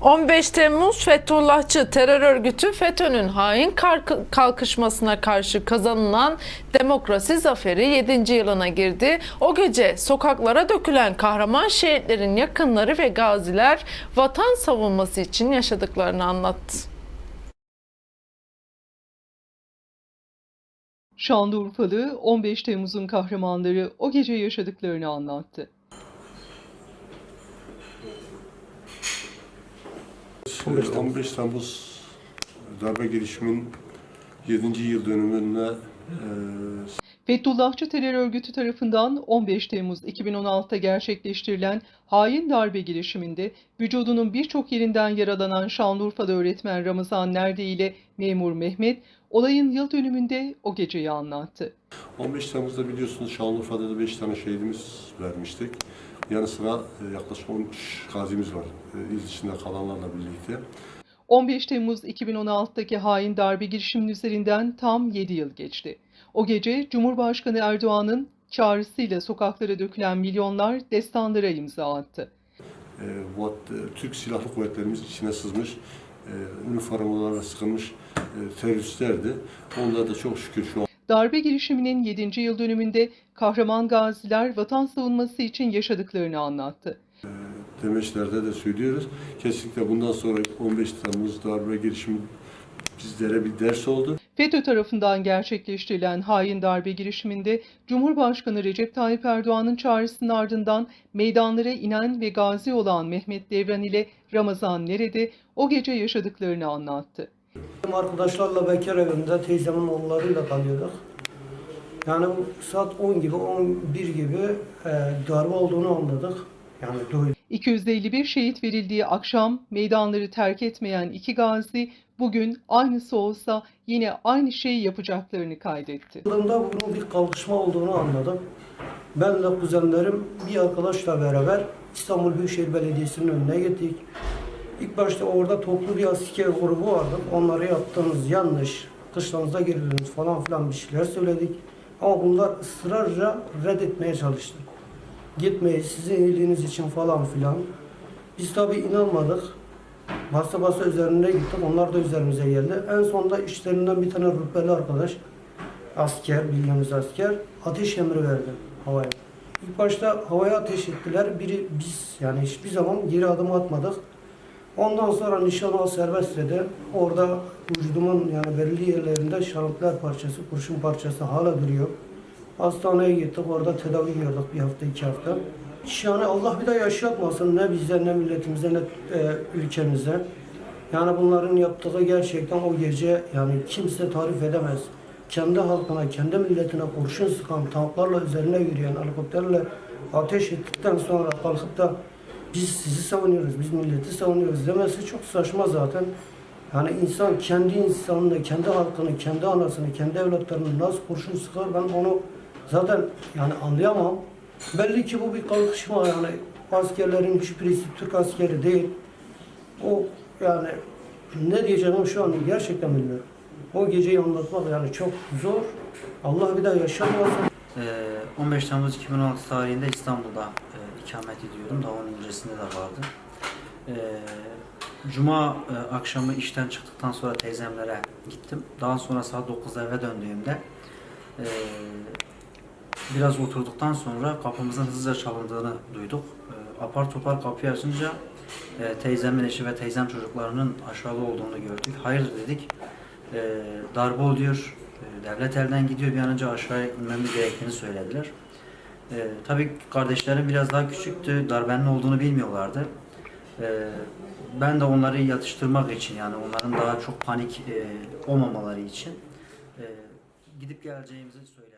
15 Temmuz Fethullahçı terör örgütü FETÖ'nün hain kalk- kalkışmasına karşı kazanılan demokrasi zaferi 7. yılına girdi. O gece sokaklara dökülen kahraman şehitlerin yakınları ve gaziler vatan savunması için yaşadıklarını anlattı. Şanlıurfalı 15 Temmuz'un kahramanları o gece yaşadıklarını anlattı. 15 Temmuz, 15 Temmuz darbe girişimin 7. yıl dönümüne e, Fethullahçı terör örgütü tarafından 15 Temmuz 2016'da gerçekleştirilen hain darbe girişiminde vücudunun birçok yerinden yaralanan Şanlıurfa'da öğretmen Ramazan Nerde ile memur Mehmet olayın yıl dönümünde o geceyi anlattı. 15 Temmuz'da biliyorsunuz Şanlıurfa'da da 5 tane şehidimiz vermiştik. Yanı sıra e, yaklaşık 13 gazimiz var. E, il içinde kalanlarla birlikte. 15 Temmuz 2016'daki hain darbe girişiminin üzerinden tam 7 yıl geçti. O gece Cumhurbaşkanı Erdoğan'ın çağrısıyla sokaklara dökülen milyonlar destanlara imza attı. E, Türk Silahlı Kuvvetlerimiz içine sızmış, üniformalarla sıkılmış teröristlerdi. Onlar da çok şükür şu an Darbe girişiminin 7. yıl dönümünde kahraman gaziler vatan savunması için yaşadıklarını anlattı. demeçlerde de söylüyoruz. Kesinlikle bundan sonra 15 Temmuz darbe girişimi bizlere bir ders oldu. FETÖ tarafından gerçekleştirilen hain darbe girişiminde Cumhurbaşkanı Recep Tayyip Erdoğan'ın çağrısının ardından meydanlara inen ve gazi olan Mehmet Devran ile Ramazan Nerede o gece yaşadıklarını anlattı. Arkadaşlarla Bekar evinde teyzemin oğullarıyla kalıyorduk. Yani saat 10 gibi, 11 gibi e, darbe olduğunu anladık. Yani duyduk. 251 şehit verildiği akşam meydanları terk etmeyen iki gazi bugün aynısı olsa yine aynı şeyi yapacaklarını kaydetti. Yılında bunun bir kalkışma olduğunu anladım. Ben de kuzenlerim bir arkadaşla beraber İstanbul Büyükşehir Belediyesi'nin önüne gittik. İlk başta orada toplu bir asker grubu vardı. Onlara yaptığınız yanlış, kışlanıza girdiniz falan filan bir şeyler söyledik. Ama bunlar ısrarla reddetmeye çalıştı. Gitmeyin sizin iyiliğiniz için falan filan. Biz tabi inanmadık. Basa basa üzerine gittik. Onlar da üzerimize geldi. En sonunda işlerinden bir tane rütbeli arkadaş asker, bildiğimiz asker ateş emri verdi havaya. İlk başta havaya ateş ettiler. Biri biz yani hiçbir zaman geri adım atmadık. Ondan sonra nişan serbest dedi. Orada vücudumun yani belli yerlerinde şaraplar parçası, kurşun parçası hala duruyor. Hastaneye gittik. Orada tedavi gördük bir hafta, iki hafta. Yani Allah bir daha yaşatmasın ne bize, ne milletimize, ne e, ülkemize. Yani bunların yaptığı gerçekten o gece yani kimse tarif edemez. Kendi halkına, kendi milletine kurşun sıkan, tanklarla üzerine yürüyen, helikopterle ateş ettikten sonra kalkıp da biz sizi savunuyoruz, biz milleti savunuyoruz demesi çok saçma zaten. Yani insan kendi insanını, kendi halkını, kendi anasını, kendi evlatlarını nasıl kurşun sıkar ben onu zaten yani anlayamam. Belli ki bu bir kalkışma yani askerlerin hiçbirisi Türk askeri değil. O yani ne diyeceğimi şu an gerçekten bilmiyorum. O geceyi anlatmak yani çok zor. Allah bir daha yaşatmasın. Ee, 15 Temmuz 2016 tarihinde İstanbul'da e, ikamet ediyordum. Daha onun öncesinde de vardı. Ee, Cuma e, akşamı işten çıktıktan sonra teyzemlere gittim. Daha sonra saat 9'da eve döndüğümde e, biraz oturduktan sonra kapımızın hızlıca çalındığını duyduk. Apar topar kapıyı açınca teyzemin eşi ve teyzem çocuklarının aşağıda olduğunu gördük. Hayır dedik. Darbe oluyor. E, devlet elden gidiyor. Bir an önce aşağıya inmemiz gerektiğini söylediler. E, tabii kardeşlerim biraz daha küçüktü. Darbenin olduğunu bilmiyorlardı. E, ben de onları yatıştırmak için yani onların daha çok panik e, olmamaları için e, gidip geleceğimizi söyledim.